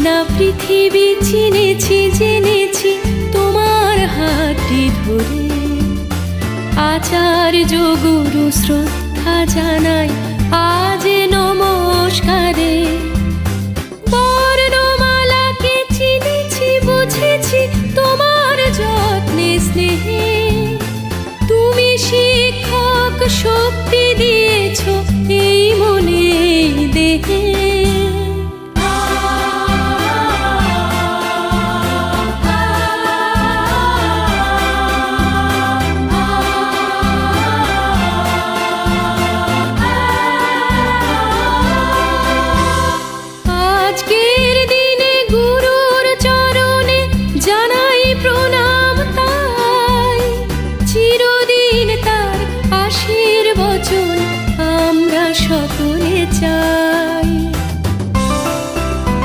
চেনা পৃথিবী চিনেছি, জেনেছি তোমার হাতটি ধরে। আচার্য গুরু শ্রদ্ধা জানাই, আজ নমস্কারে। চিনেছি, বুঝেছি তোমার তুমি শিক্ষক, শক্তি 맺어